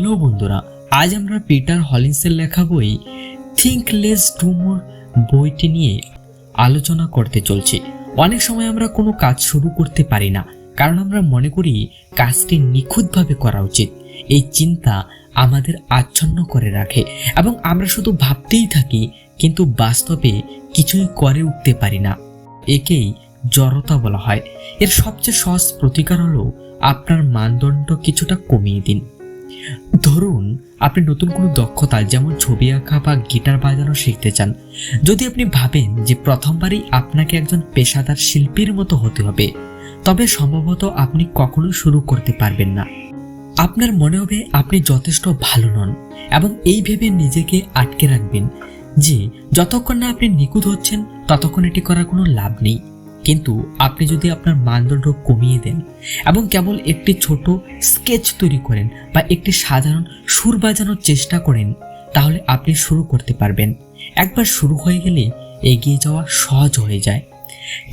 Hello বন্ধুরা, আজ আমরা পিটার হলিন্সের লেখা বই থিঙ্ক লেস ডু মোর বইটি নিয়ে আলোচনা করতে চলছি। অনেক সময় আমরা কোনো কাজ শুরু করতে পারি না, কারণ আমরা মনে করি কাজটি নিখুঁতভাবে করা উচিত। এই চিন্তা আমাদের আচ্ছন্ন করে রাখে এবং আমরা শুধু ভাবতেই থাকি, কিন্তু বাস্তবে কিছুই করে উঠতে পারি না। একেই জড়তা বলা হয়। এর সবচেয়ে সহজ প্রতিকার হলো আপনার মানদণ্ড কিছুটা কমিয়ে দিন। ধরুন, আপনি নতুন কোনো দক্ষতা যেমন ছবি আঁকা বা গিটার বাজানো শিখতে চান, যদি আপনি ভাবেন যে প্রথমবারই আপনাকে একজন পেশাদার শিল্পীর মতো হতে হবে, তবে সম্ভবত আপনি কখনোই শুরু করতে পারবেন না। আপনার মনে হবে আপনি যথেষ্ট ভালো নন এবং এই ভেবে নিজেকে আটকে রাখবেন যে যতক্ষণ না আপনি নিখুঁত হচ্ছেন, ততক্ষণ এটি করার কোনো লাভ নেই। কিন্তু আপনি যদি আপনার মানদণ্ড কমিয়ে দেন এবং কেবল একটি ছোট স্কেচ তৈরি করেন বা একটি সাধারণ সুর বাজানোর চেষ্টা করেন, তাহলে আপনি শুরু করতে পারবেন। একবার শুরু হয়ে গেলে এগিয়ে যাওয়া সহজ হয়ে যায়।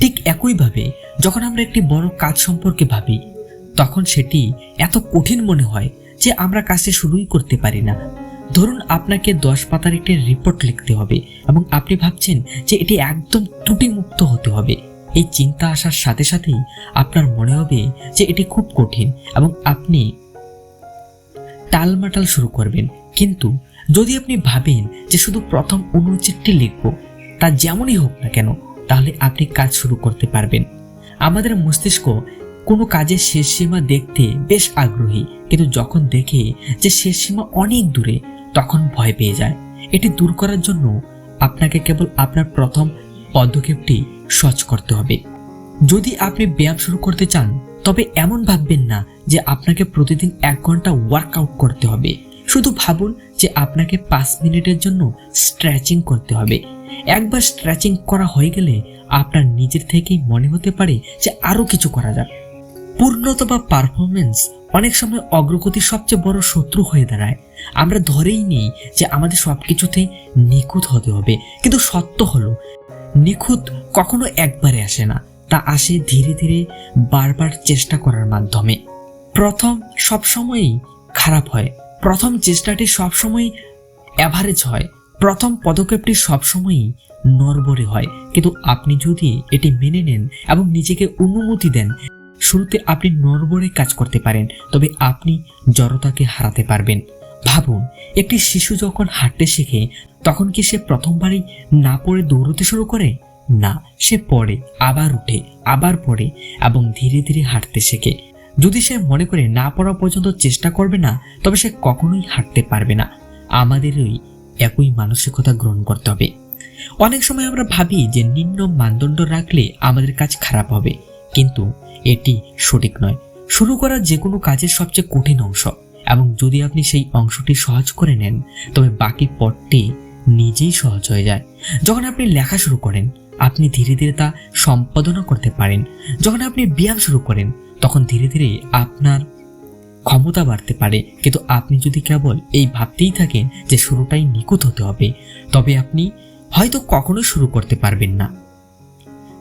ঠিক একইভাবে যখন আমরা একটি বড় কাজ সম্পর্কে ভাবি, তখন সেটি এত কঠিন মনে হয় যে আমরা কাজটি শুরুই করতে পারি না। ধরুন আপনাকে দশ পাতার একটি রিপোর্ট লিখতে হবে এবং আপনি ভাবছেন যে এটি একদম ত্রুটিমুক্ত হতে হবে। এই চিন্তা আসার সাথে সাথেই আপনার মনে হবে যে এটি খুব কঠিন এবং আপনি টালমাটাল শুরু করবেন। কিন্তু যদি আপনি ভাবেন যে শুধু প্রথম অনুচ্ছেদটি লিখব, তা যেমনই হোক না কেন, তাহলে আপনি কাজ শুরু করতে পারবেন। আমাদের মস্তিষ্ক কোনো কাজের শেষ সীমা দেখতে বেশ আগ্রহী, কিন্তু যখন দেখে যে শেষ সীমা অনেক দূরে, তখন ভয় পেয়ে যায়। এটি দূর করার জন্য আপনাকে কেবল আপনার প্রথম পদক্ষেপটি সহজ করতে হবে। যদি আপনি ব্যায়াম শুরু করতে চান, তবে এমন ভাববেন না যে আপনাকে প্রতিদিন এক ঘণ্টা ওয়ার্কআউট করতে হবে। শুধু ভাবুন যে আপনাকে পাঁচ মিনিটের জন্য স্ট্রেচিং করতে হবে। একবার স্ট্রেচিং করা হয়ে গেলে আপনার নিজের থেকেই মনে হতে পারে যে আরও কিছু করা যাক। পূর্ণতা বা পারফরমেন্স অনেক সময় অগ্রগতির সবচেয়ে বড় শত্রু হয়ে দাঁড়ায়। আমরা ধরেই নিই যে আমাদের সব কিছুতে নিখুঁত হতে হবে, কিন্তু সত্য হলো নিখুঁত কখনো একবারে আসে না। তা আসে ধীরে ধীরে বারবার চেষ্টা করার মাধ্যমে। প্রথম সবসময়ই খারাপ হয়। প্রথম চেষ্টাটি সবসময় অ্যাভারেজ হয়। প্রথম পদক্ষেপটি সবসময়ই নরবরে হয়। কিন্তু আপনি যদি এটি মেনে নেন এবং নিজেকে অনুমতি দেন, শুরুতে আপনি নরবরে কাজ করতে পারেন, তবে আপনি জড়তাকে হারাতে পারবেন। ভাবুন, একটি শিশু যখন হাঁটতে শেখে, তখন কি সে প্রথমবারই না পড়ে দৌড়তে শুরু করে? না, সে পড়ে, আবার উঠে, আবার পড়ে এবং ধীরে ধীরে হাঁটতে শেখে। যদি সে মনে করে না পড়া পর্যন্ত চেষ্টা করবে না, তবে সে কখনোই হাঁটতে পারবে না। আমাদেরই একই মানসিকতা গ্রহণ করতে হবে। অনেক সময় আমরা ভাবি যে নিম্ন মানদণ্ড রাখলে আমাদের কাজ খারাপ হবে। কিন্তু এটি সঠিক নয়। শুরু করা যে কোনো কাজের সবচেয়ে কঠিন অংশ। এবং যদি আপনি সেই অংশটি সহজ করে নেন, তবে বাকি পথটি নিজেই সহজ হয়ে যায়। যখন আপনি লেখা শুরু করেন, আপনি ধীরে ধীরে তা সম্পাদনা করতে পারেন। যখন আপনি ব্যায়াম শুরু করেন, তখন ধীরে ধীরে আপনার ক্ষমতা বাড়তে পারে। কিন্তু আপনি যদি কেবল এই ভাবতেই থাকেন যে শুরুটাই নিখুঁত হতে হবে, তবে আপনি হয়তো কখনো শুরু করতে পারবেন না।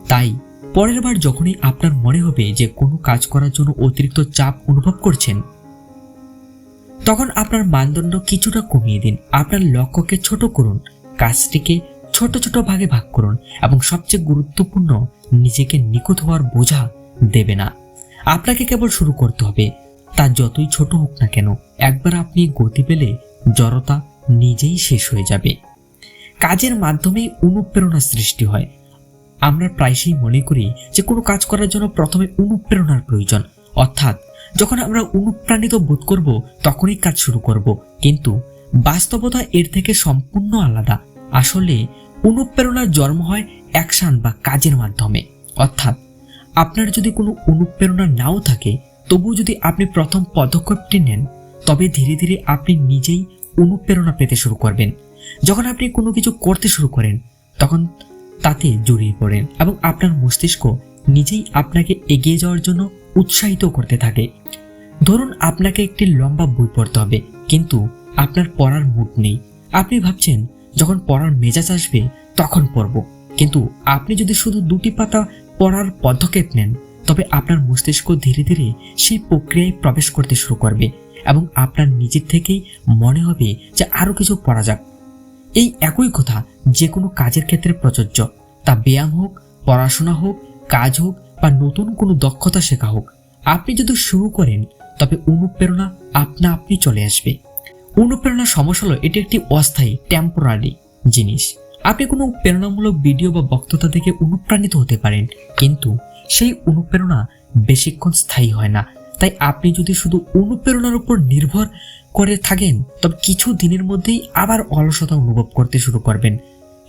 তাই, পরের বার যখনই আপনার মনে হবে যে কোনো কাজ করার জন্য অতিরিক্ত চাপ অনুভব করছেন তখন আপনার মানদণ্ড কিছুটা কমিয়ে দিন। আপনার লক্ষ্যকে ছোট করুন, কাজটিকে ছোট ছোট ভাগে ভাগ করুন এবং সবচেয়ে গুরুত্বপূর্ণ, নিজেকে নিখুঁত হওয়ার বোঝা দেবে না। আপনাকে কেবল শুরু করতে হবে, তা যতই ছোট হোক না কেন। একবার আপনি গতি পেলে জড়তা নিজেই শেষ হয়ে যাবে। কাজের মাধ্যমেই অনুপ্রেরণা সৃষ্টি হয়। আমরা প্রায়শই মনে করি যে কোনো কাজ করার জন্য প্রথমে অনুপ্রেরণার প্রয়োজন। অর্থাৎ যখন আমরা অনুপ্রাণিত বোধ করব, তখনই কাজ শুরু করব। কিন্তু বাস্তবতা এর থেকে সম্পূর্ণ আলাদা। আসলে অনুপ্রেরণার জন্ম হয় অ্যাকশন বা কাজের মাধ্যমে। অর্থাৎ আপনার যদি কোনো অনুপ্রেরণা নাও থাকে, তবুও যদি আপনি প্রথম পদক্ষেপটি নেন, তবে ধীরে ধীরে আপনি নিজেই অনুপ্রেরণা পেতে শুরু করবেন। যখন আপনি কোনো কিছু করতে শুরু করেন, তখন তাতে জড়িয়ে পড়েন এবং আপনার মস্তিষ্ক নিজেই আপনাকে এগিয়ে যাওয়ার জন্য উৎসাহিত করতে থাকে। ধরুন আপনাকে একটি লম্বা বই পড়তে হবে, কিন্তু আপনার পড়ার মুড নেই। আপনি ভাবছেন, যখন পড়ার মেজাজ আসবে, তখন পড়ব কিন্তু আপনি যদি শুধু দুটি পাতা পড়ার পদক্ষেপ নেন, তবে আপনার মস্তিষ্ক ধীরে ধীরে সেই প্রক্রিয়ায় প্রবেশ করতে শুরু করবে এবং আপনার নিজের থেকেই মনে হবে যে আরও কিছু পড়া যাক। এই একই কথা যে কোনো কাজের ক্ষেত্রে প্রযোজ্য। তা ব্যায়াম হোক, পড়াশোনা হোক, কাজ হোক বা নতুন কোনো দক্ষতা শেখা হোক। আপনি যদি শুরু করেন তবে অনুপ্রেরণা আপনা আপনি চলে আসবে। অনুপ্রেরণার সমস্যা হলো, এটি একটি অস্থায়ী টেম্পোরারি জিনিস। আপনি কোনো প্রেরণামূলক ভিডিও বা বক্তৃতা দেখে অনুপ্রাণিত হতে পারেন, কিন্তু সেই অনুপ্রেরণা বেশিক্ষণ স্থায়ী হয় না। তাই আপনি যদি শুধু অনুপ্রেরণার উপর নির্ভর করে থাকেন, তবে কিছু দিনের মধ্যেই আবার অলসতা অনুভব করতে শুরু করবেন।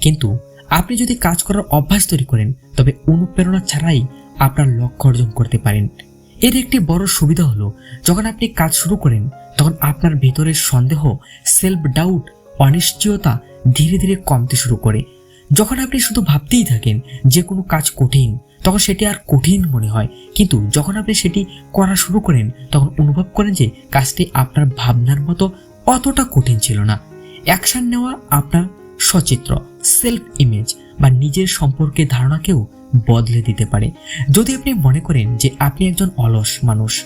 কিন্তু আপনি যদি কাজ করার অভ্যাস তৈরি করেন, তবে অনুপ্রেরণা ছাড়াই আপনার লক্ষ্য অর্জন করতে পারেন। এর একটি বড় সুবিধা হলো, যখন আপনি কাজ শুরু করেন, তখন আপনার ভিতরের সন্দেহ সেলফ ডাউট অনিশ্চয়তা ধীরে ধীরে কমতে শুরু করে। যখন আপনি শুধু ভাবতেই থাকেন যে কোনো কাজ কঠিন, তখন সেটি আর কঠিন মনে হয়। কিন্তু যখন আপনি সেটি করা শুরু করেন, তখন অনুভব করেন যে কাজটি আপনার ভাবনার মতো অতটা কঠিন ছিল না। অ্যাকশন নেওয়া আপনার সচিত্র সেলফ ইমেজ বা নিজের সম্পর্কে ধারণাকেও বদলে দিতে পারে। যদি আপনি মনে করেন যে আপনি একজন অলস মানুষ,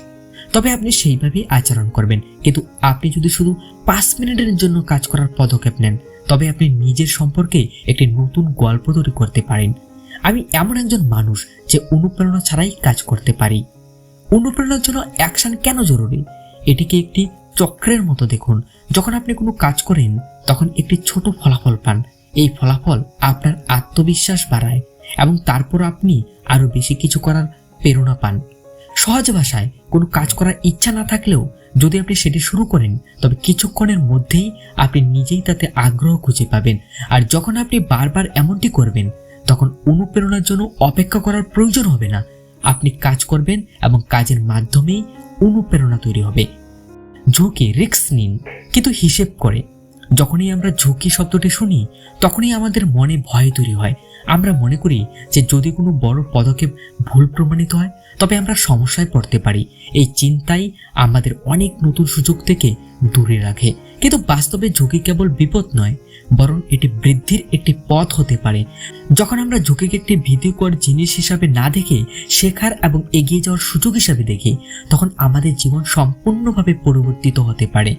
তবে আপনি সেইভাবেই আচরণ করবেন। কিন্তু আপনি যদি শুধু পাঁচ মিনিটের জন্য কাজ করার পদক্ষেপ নেন, তবে আপনি নিজের সম্পর্কে একটি নতুন গল্প তৈরি করতে পারেন। আমি এমন একজন মানুষ যে অনুপ্রেরণা ছাড়াই কাজ করতে পারি। অনুপ্রেরণার জন্য অ্যাকশন কেন জরুরি? এটিকে একটি চক্রের মতো দেখুন। যখন আপনি কোনো কাজ করেন, তখন একটি ছোট ফলাফল পান। এই ফলাফল আপনার আত্মবিশ্বাস বাড়ায়। এবং তারপর আপনি আরও বেশি কিছু করার প্রেরণা পান। সহজ ভাষায় কোনো কাজ করার ইচ্ছা না থাকলেও যদি আপনি সেটি শুরু করেন, তবে কিছুক্ষণের মধ্যেই আপনি নিজেই তাতে আগ্রহ খুঁজে পাবেন। আর যখন আপনি বারবার এমনটি করবেন, তখন অনুপ্রেরণার জন্য অপেক্ষা করার প্রয়োজন হবে না। আপনি কাজ করবেন এবং কাজের মাধ্যমেই অনুপ্রেরণা তৈরি হবে। ঝুঁকি, রিস্ক নিন, কিন্তু হিসেব করে। যখনই আমরা ঝুঁকি শব্দটি শুনি, তখনই আমাদের মনে ভয় তৈরি হয়। আমরা মনে করি যে যদি কোনো বড় পদক্ষেপ ভুল প্রমাণিত হয়, তবে আমরা সমস্যায় পড়তে পারি। এই চিন্তাই আমাদের অনেক নতুন সুযোগ থেকে দূরে রাখে। কিন্তু বাস্তবে ঝুঁকি কেবল বিপদ নয়, বরং এটি বৃদ্ধির একটি পথ হতে পারে। যখন আমরা ঝুঁকিকে একটি ভীতিকর জিনিস হিসাবে না দেখে শেখার এবং এগিয়ে যাওয়ার সুযোগ হিসাবে দেখি, তখন আমাদের জীবন সম্পূর্ণভাবে পরিবর্তিত হতে পারে।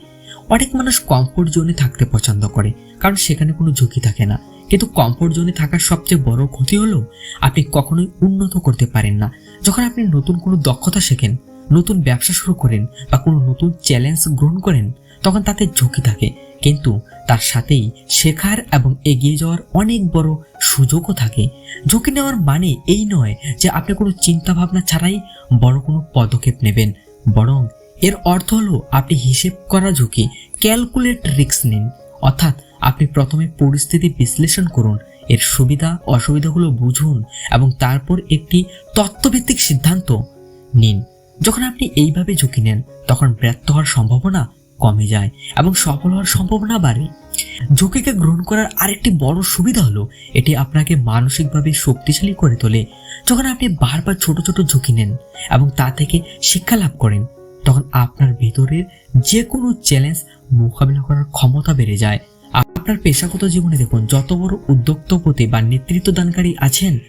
অনেক মানুষ কমফোর্ট জোনে থাকতে পছন্দ করে, কারণ সেখানে কোনো ঝুঁকি থাকে না। কিন্তু কমফোর্ট জোনে থাকার সবচেয়ে বড় ক্ষতি হলো, আপনি কখনোই উন্নত করতে পারেন না। যখন আপনি নতুন কোনো দক্ষতা শেখেন, নতুন ব্যবসা শুরু করেন বা কোনো নতুন চ্যালেঞ্জ গ্রহণ করেন, তখন তাতে ঝুঁকি থাকে। কিন্তু তার সাথেই শেখার এবং এগিয়ে যাওয়ার অনেক বড় সুযোগও থাকে। ঝুঁকি নেওয়ার মানে এই নয় যে আপনি কোনো চিন্তা ভাবনা ছাড়াই বড় কোনো পদক্ষেপ নেবেন, বরং এর অর্থ হলো আপনি হিসেব করা ঝুঁকি ক্যালকুলেট রিস্ক নিন। অর্থাৎ আপনি প্রথমে পরিস্থিতি বিশ্লেষণ করুন, এর সুবিধা, অসুবিধাগুলো বুঝুন এবং তারপর একটি তত্ত্বভিত্তিক সিদ্ধান্ত নিন। যখন আপনি এইভাবে ঝুঁকি নেন, তখন ব্যর্থ হওয়ার সম্ভাবনা কমে যায় এবং সফল হওয়ার সম্ভাবনা বাড়ে। ঝুঁকিকে গ্রহণ করার আরেকটি বড় সুবিধা হলো, এটি আপনাকে মানসিকভাবে শক্তিশালী করে তোলে। যখন আপনি বারবার ছোট ছোট ঝুঁকি নেন এবং তা থেকে শিক্ষা লাভ করেন তখন আপনার ভেতরের যে কোনো চ্যালেঞ্জ মোকাবিলা করার ক্ষমতা বেড়ে যায়। আপনার পেশাগত জীবনে দেখুন, যত বড় উদ্যোক্তপতি বা নেতৃত্বদানকারী আছেন,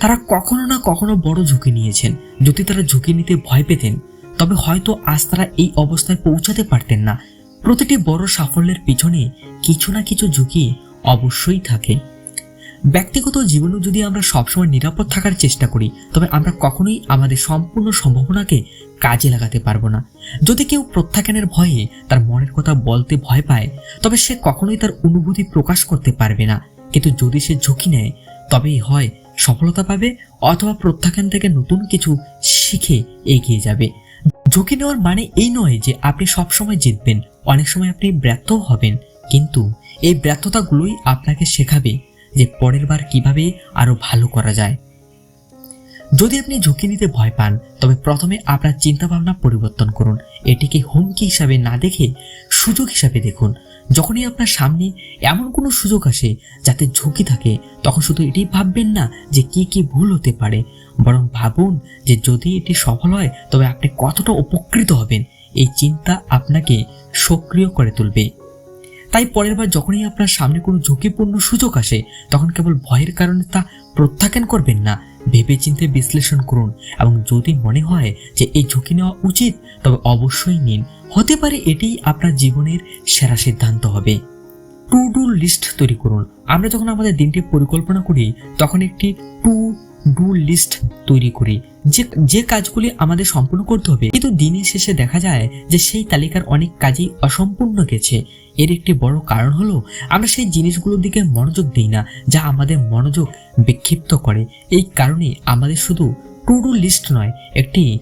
তারা কখনো না কখনো বড় ঝুঁকি নিয়েছেন। যদি তারা ঝুঁকি নিতে ভয় পেতেন, তবে হয়তো আজ তারা এই অবস্থায় পৌঁছাতে পারতেন না। প্রতিটি বড় সাফল্যের পিছনে কিছু না কিছু ঝুঁকি অবশ্যই থাকে। ব্যক্তিগত জীবনেও যদি আমরা সবসময় নিরাপদ থাকার চেষ্টা করি, তবে আমরা কখনোই আমাদের সম্পূর্ণ সম্ভাবনাকে কাজে লাগাতে পারব না। যদি কেউ প্রত্যাখ্যানের ভয়ে তার মনের কথা বলতে ভয় পায়, তবে সে কখনোই তার অনুভূতি প্রকাশ করতে পারবে না। কিন্তু যদি সে ঝুঁকি নেয়, তবেই হয় সফলতা পাবে অথবা প্রত্যাখ্যান থেকে নতুন কিছু শিখে এগিয়ে যাবে। ঝুঁকি নেওয়ার মানে এই নয় যে আপনি সবসময় জিতবেন, অনেক সময় আপনি ব্যর্থও হবেন। কিন্তু এই ব্যর্থতাগুলোই আপনাকে শেখাবে যে পরের বার কীভাবে আরও ভালো করা যায়। যদি আপনি ঝুঁকি নিতে ভয় পান, তবে প্রথমে আপনার চিন্তাভাবনা পরিবর্তন করুন। এটিকে হুমকি হিসাবে না দেখে সুযোগ হিসাবে দেখুন। যখনই আপনার সামনে এমন কোনো সুযোগ আসে যাতে ঝুঁকি থাকে, তখন শুধু এটি ভাববেন না যে কি কি ভুল হতে পারে, বরং ভাবুন যে যদি এটি সফল হয়, তবে আপনি কতটা উপকৃত হবেন। এই চিন্তা আপনাকে সক্রিয় করে তুলবে। তাই পরের বার যখনই আপনার সামনে কোনো ঝুঁকিপূর্ণ সুযোগ আসে, তখন কেবল ভয়ের কারণে তা প্রত্যাখ্যান করবেন না। ভেবেচিন্তে বিশ্লেষণ করুন এবং যদি মনে হয় যে এই ঝুঁকি নেওয়া উচিত, তবে অবশ্যই নিন। হতে পারে এটিই আপনার জীবনের সেরা সিদ্ধান্ত হবে। টু ডু লিস্ট তৈরি করুন। আমরা যখন আমাদের দিনটি পরিকল্পনা করি, তখন একটি টু ডু লিস্ট তৈরি করি। যে যে কাজগুলি আমাদের সম্পূর্ণ করতে হবে, কিন্তু দিনের শেষে দেখা যায় যে সেই তালিকার অনেক কাজই অসম্পূর্ণ গেছে। এর একটি বড় কারণ হলো, আমরা সেই জিনিসগুলোর দিকে মনোযোগ দিই না, যা আমাদের মনোযোগ বিক্ষিপ্ত করে। এই কারণে আমাদের শুধু টু ডু লিস্ট নয়, একটি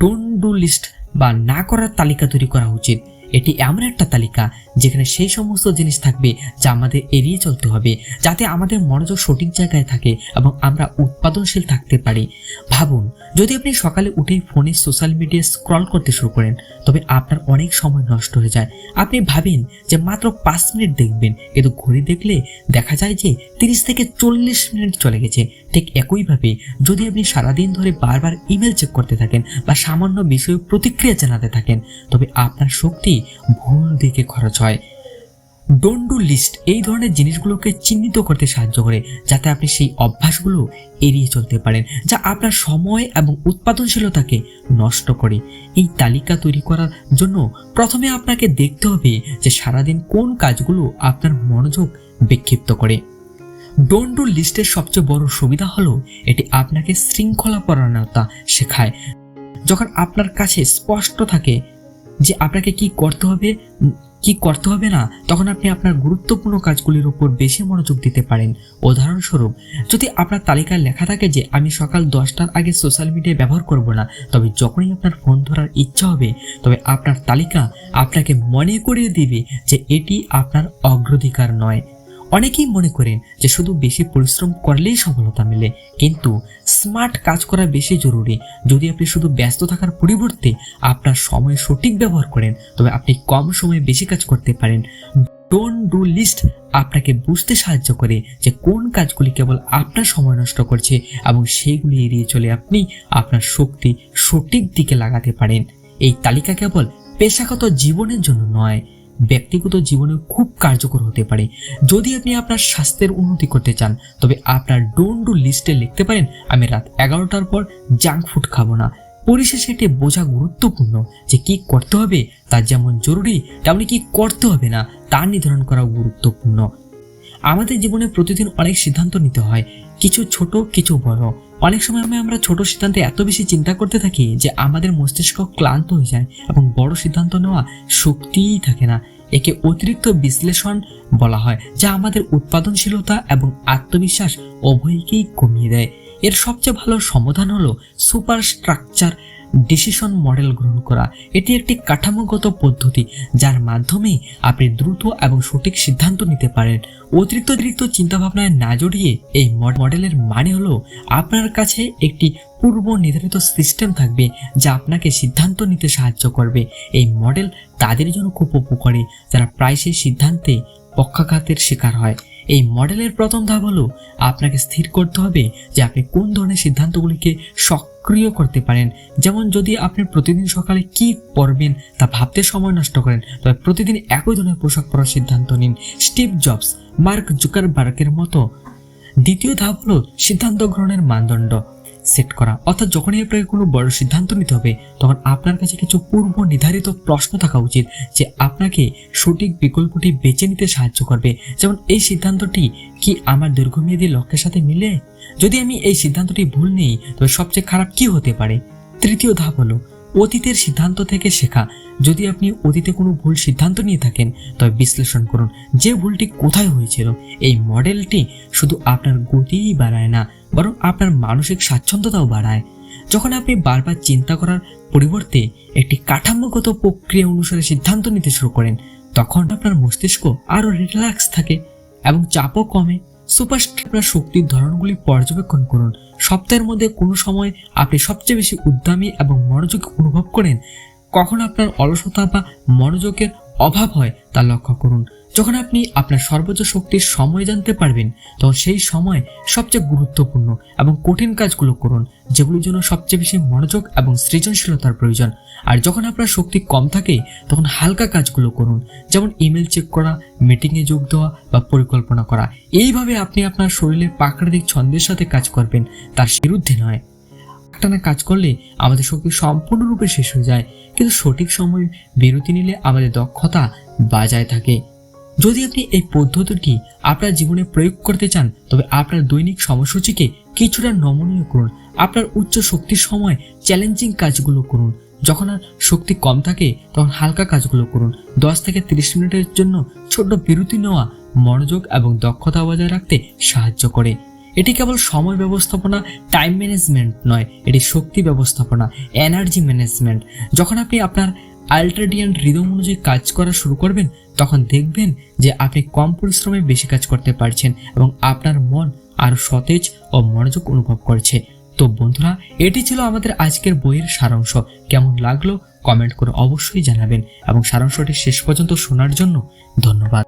ডোন্ট ডু লিস্ট বা না করার তালিকা তৈরি করা উচিত। এটি এমন একটা তালিকা যেখানে সেই সমস্ত জিনিস থাকবে যা আমাদের এড়িয়ে চলতে হবে, যাতে আমাদের মনোযোগ সঠিক জায়গায় থাকে এবং আমরা উৎপাদনশীল থাকতে পারি। ভাবুন, যদি আপনি সকালে উঠেই ফোনে সোশ্যাল মিডিয়া স্ক্রল করতে শুরু করেন, তবে আপনার অনেক সময় নষ্ট হয়ে যায়। আপনি ভাবেন যে মাত্র পাঁচ মিনিট দেখবেন, কিন্তু ঘড়ি দেখলে দেখা যায় যে তিরিশ থেকে চল্লিশ মিনিট চলে গেছে। ঠিক একইভাবে, যদি আপনি সারাদিন ধরে বারবার ইমেল চেক করতে থাকেন বা সামান্য বিষয়ে প্রতিক্রিয়া জানাতে থাকেন, তবে আপনার শক্তি ভুল দিকে খরচ হয়। ডোন্ট লিস্ট এই ধরনের জিনিসগুলোকে চিহ্নিত করতে সাহায্য করে, যাতে আপনি সেই অভ্যাসগুলো এড়িয়ে চলতে পারেন, যা আপনার সময় এবং উৎপাদনশীলতাকে নষ্ট করে। এই তালিকা তৈরি করার জন্য প্রথমে আপনাকে দেখতে হবে যে সারাদিন কোন কাজগুলো আপনার মনোযোগ বিক্ষিপ্ত করে। ডোন্ট লিস্টের সবচেয়ে বড় সুবিধা হলো, এটি আপনাকে শৃঙ্খলা পরায়ণতা শেখায়। যখন আপনার কাছে স্পষ্ট থাকে যে আপনাকে কি করতে হবে কি করতে হবে না, তখন আপনি আপনার গুরুত্বপূর্ণ কাজগুলির উপর বেশি মনোযোগ দিতে পারেন। উদাহরণস্বরূপ, যদি আপনার তালিকায় লেখা থাকে যে, আমি সকাল দশটার আগে সোশ্যাল মিডিয়া ব্যবহার করব না। তবে যখনই আপনার ফোন ধরার ইচ্ছা হবে, তবে আপনার তালিকা আপনাকে মনে করিয়ে দিবে যে, এটি আপনার অগ্রাধিকার নয়। অনেকেই মনে করেন যে শুধু বেশি পরিশ্রম করলেই সফলতা মেলে, কিন্তু স্মার্ট কাজ করা বেশি জরুরি। যদি আপনি শুধু ব্যস্ত থাকার পরিবর্তে আপনার সময় সঠিক ব্যবহার করেন, তবে আপনি কম সময়ে বেশি কাজ করতে পারেন। ডোন্ট ডু লিস্ট আপনাকে বুঝতে সাহায্য করে যে কোন কাজগুলি কেবল আপনার সময় নষ্ট করছে এবং সেগুলি এড়িয়ে চলে আপনি আপনার শক্তি সঠিক দিকে লাগাতে পারেন। এই তালিকা কেবল পেশাগত জীবনের জন্য নয় ব্যক্তিগত জীবনে খুব কার্যকর হতে পারে। যদি আপনি আপনার স্বাস্থ্যের উন্নতি করতে চান, তবে আপনার ডোন্ট ডু লিস্টে লিখতে পারেন, আমি রাত এগারোটার পর জাঙ্ক ফুড খাব না। পরিশেষে এটি বোঝা গুরুত্বপূর্ণ যে কি করতে হবে, তা যেমন জরুরি, তেমনি কি করতে হবে না, তা নির্ধারণ করা গুরুত্বপূর্ণ। আমাদের জীবনে প্রতিদিন অনেক সিদ্ধান্ত নিতে হয়, কিছু ছোট, কিছু বড়। অনেক সময় আমরা ছোট সিদ্ধান্তে এত বেশি চিন্তা করতে থাকি যে আমাদের মস্তিষ্ক ক্লান্ত হয়ে যায় এবং বড় সিদ্ধান্ত নেওয়া শক্তিই থাকে না। একে অতিরিক্ত বিশ্লেষণ বলা হয়, যা আমাদের উৎপাদনশীলতা এবং আত্মবিশ্বাস উভয়কেই কমিয়ে দেয়। এর সবচেয়ে ভালো সমাধান হলো সুপার স্ট্রাকচার ডিসিশন মডেল গ্রহণ করা। এটি একটি কাঠামোগত পদ্ধতি, যার মাধ্যমে আপনি দ্রুত এবং সঠিক সিদ্ধান্ত নিতে পারেন। অতিরিক্ত অতিরিক্ত চিন্তাভাবনায় না জড়িয়ে এই মডেলের মানে হলো, আপনার কাছে একটি পূর্ব নির্ধারিত সিস্টেম থাকবে, যা আপনাকে সিদ্ধান্ত নিতে সাহায্য করবে। এই মডেল তাদের জন্য খুব উপকারী, যারা প্রায়শই সিদ্ধান্তে পক্ষাঘাতের শিকার হয়। এই মডেলের প্রথম ধাপ হলো, আপনাকে স্থির করতে হবে যে আপনি কোন ধরনের সিদ্ধান্তগুলিকে সক্রিয় করতে পারেন। যেমন যদি আপনি প্রতিদিন সকালে কি পরবেন তা ভাবতে সময় নষ্ট করেন, তবে প্রতিদিন একই ধরনের পোশাক পরার সিদ্ধান্ত নিন। স্টিভ জবস, মার্ক জুকারবার্গের মতো। দ্বিতীয় ধাপ হলো সিদ্ধান্ত গ্রহণের মানদণ্ড। সেট করা। অর্থাৎ যখনই আপনাকে কোনো বড় সিদ্ধান্ত নিতে হবে, তখন আপনার কাছে কিছু পূর্ব নির্ধারিত প্রশ্ন থাকা উচিত যে আপনাকে সঠিক বিকল্পটি বেছে নিতে সাহায্য করবে। যেমন, এই সিদ্ধান্তটি কি আমার দীর্ঘমেয়াদী লক্ষ্যের সাথে মিলে? যদি আমি এই সিদ্ধান্তটি ভুল নেই, তবে সবচেয়ে খারাপ কি হতে পারে? তৃতীয় ধাপ হলো, অতীতের সিদ্ধান্ত থেকে শেখা। যদি আপনি অতীতে কোনো ভুল সিদ্ধান্ত নিয়ে থাকেন, তবে বিশ্লেষণ করুন যে ভুলটি কোথায় হয়েছিল। এই মডেলটি শুধু আপনার গতিই বাড়ায় না বরং আপনার মানসিক স্বাচ্ছন্দ্যতাও বাড়ায়। যখন আপনি বারবার চিন্তা করার পরিবর্তে একটি কাঠামোগত প্রক্রিয়া অনুসারে সিদ্ধান্ত নিতে শুরু করেন, তখন আপনার মস্তিষ্ক আরও রিল্যাক্স থাকে এবং চাপও কমে। সুপার আপনার শক্তির ধরনগুলি পর্যবেক্ষণ করুন। সপ্তাহের মধ্যে কোনো সময় আপনি সবচেয়ে বেশি উদ্যমী এবং মনোযোগ অনুভব করেন, কখন আপনার অলসতা বা মনোযোগের অভাব হয় তা লক্ষ্য করুন। যখন আপনি আপনার সর্বোচ্চ শক্তির সময় জানতে পারবেন, তখন সেই সময় সবচেয়ে গুরুত্বপূর্ণ এবং কঠিন কাজগুলো করুন, যেগুলোর জন্য সবচেয়ে বেশি মনোযোগ এবং সৃজনশীলতার প্রয়োজন। আর যখন আপনার শক্তি কম থাকে, তখন হালকা কাজগুলো করুন, যেমন ইমেল চেক করা, মিটিংয়ে যোগ দেওয়া বা পরিকল্পনা করা। এইভাবে আপনি আপনার শরীরের প্রাকৃতিক ছন্দের সাথে কাজ করবেন, তার বিরুদ্ধে নয়। একটানা কাজ করলে আমাদের শক্তি সম্পূর্ণরূপে শেষ হয়ে যায়, কিন্তু সঠিক সময় বিরতি নিলে আমাদের দক্ষতা বাজায় থাকে। যদি আপনি এই পদ্ধতিটি আপনার জীবনে প্রয়োগ করতে চান, তবে আপনার দৈনিক সময়সূচিকে কিছুটা নমনীয় করুন। আপনার উচ্চ শক্তির সময় চ্যালেঞ্জিং কাজগুলো করুন। যখন আর শক্তি কম থাকে, তখন হালকা কাজগুলো করুন। দশ থেকে তিরিশ মিনিটের জন্য ছোট্ট বিরতি নেওয়া মনোযোগ এবং দক্ষতা বজায় রাখতে সাহায্য করে। এটি কেবল সময় ব্যবস্থাপনা টাইম ম্যানেজমেন্ট নয়, এটি শক্তি ব্যবস্থাপনা এনার্জি ম্যানেজমেন্ট যখন আপনি আপনার আল্ট্রাডিয়ান রিদম অনুযায়ী কাজ করা শুরু করবেন, তখন দেখবেন যে আপনি কম পরিশ্রমে বেশি কাজ করতে পারছেন এবং আপনার মন আরও সতেজ ও মনোযোগ অনুভব করছে। তো বন্ধুরা, এটি ছিল আমাদের আজকের বইয়ের সারাংশ। কেমন লাগল কমেন্ট করে অবশ্যই জানাবেন এবং সারাংশটি শেষ পর্যন্ত শোনার জন্য ধন্যবাদ।